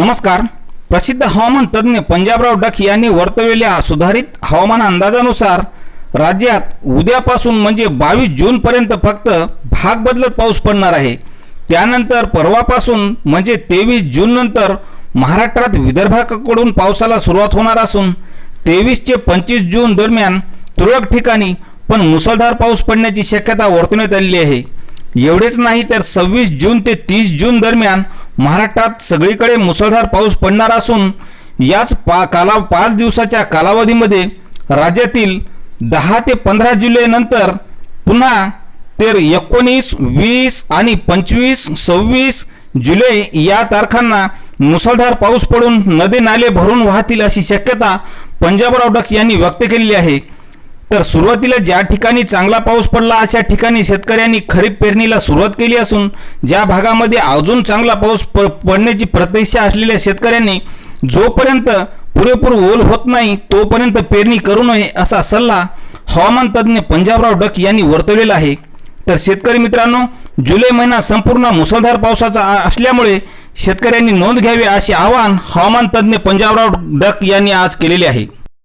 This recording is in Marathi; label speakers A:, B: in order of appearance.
A: नमस्कार. प्रसिद्ध हवामान तज्ज्ञ पंजाबराव डक यांनी वर्तवलेल्या सुधारित हवामान अंदाजानुसार राज्यात उद्यापासून म्हणजे बावीस जूनपर्यंत फक्त भाग बदलत पाऊस पडणार आहे. त्यानंतर परवापासून म्हणजे तेवीस जूननंतर महाराष्ट्रात विदर्भाकडून पावसाला सुरुवात होणार असून तेवीस ते पंचवीस जून दरम्यान तुरळक ठिकाणी पण मुसळधार पाऊस पडण्याची शक्यता वर्तवण्यात आलेली आहे. एवढेच नाही तर सव्वीस जून ते तीस जून दरम्यान महाराष्ट्रात सगळीकडे मुसळधार पाऊस पडणार असून याच पा काला पाच दिवसाच्या कालावधीमध्ये राज्यातील दहा ते पंधरा जुलैनंतर पुन्हा ते एकोणीस वीस आणि पंचवीस सव्वीस जुलै या तारखांना मुसळधार पाऊस पडून नदी नाले भरून वाहतील अशी शक्यता पंजाबराव डक यांनी व्यक्त केलेली आहे. तर सुरुवातीला ज्या ठिकाणी चांगला पाऊस पडला अशा ठिकाणी शेतकऱ्यांनी खरीप पेरणीला सुरुवात केली असून ज्या भागामध्ये अजून चांगला पाऊस प पडण्याची प्रतीक्षा असलेल्या शेतकऱ्यांनी जोपर्यंत पुरेपूर ओल होत नाही तोपर्यंत पेरणी करू नये असा सल्ला हवामान तज्ज्ञ पंजाबराव डक यांनी वर्तवलेला आहे. तर शेतकरी मित्रांनो जुलै महिना संपूर्ण मुसळधार पावसाचा असल्यामुळे शेतकऱ्यांनी नोंद घ्यावी असे आवाहन हवामान तज्ज्ञ पंजाबराव डक यांनी आज केलेले आहे.